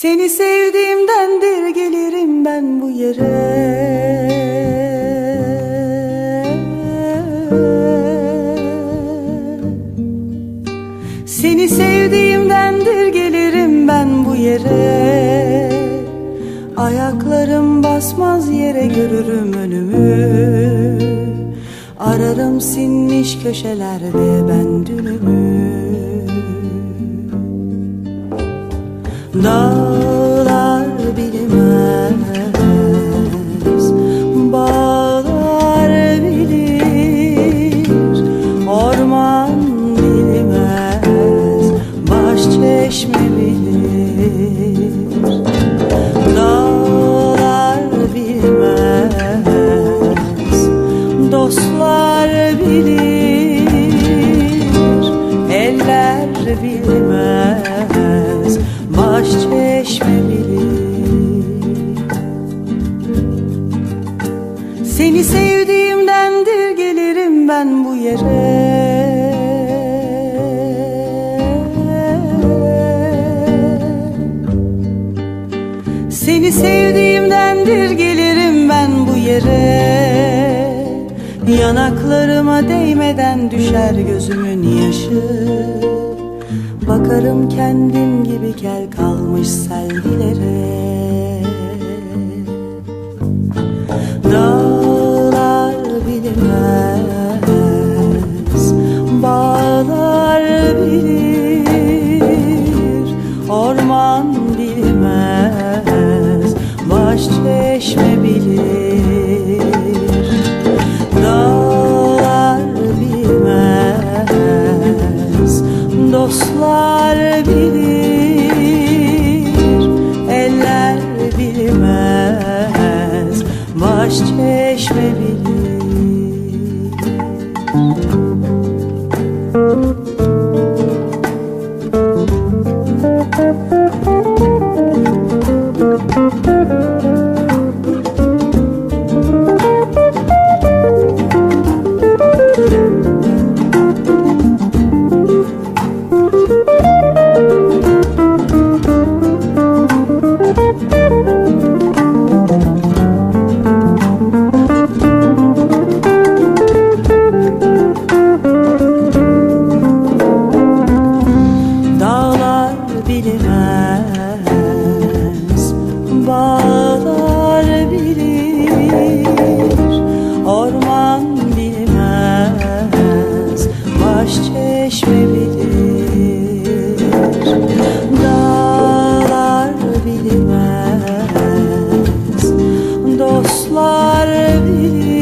Seni sevdiğimdendir gelirim ben bu yere. Seni sevdiğimdendir gelirim ben bu yere. Ayaklarım basmaz yere görürüm önümü. Ararım sinmiş köşelerde ben dünümü. Dağlar çeşme Seni sevdiğimdendir gelirim ben bu yere. Seni sevdiğimdendir gelirim ben bu yere. Yanaklarıma değmeden düşer gözümün yaşı Bakarım kendim gibi kel kalmış selvilere. Dağlar bilmez Bağlar bilir. Orman bilmez Baş çeşme bilir. Dağlar bilmez Dostlar Dostlar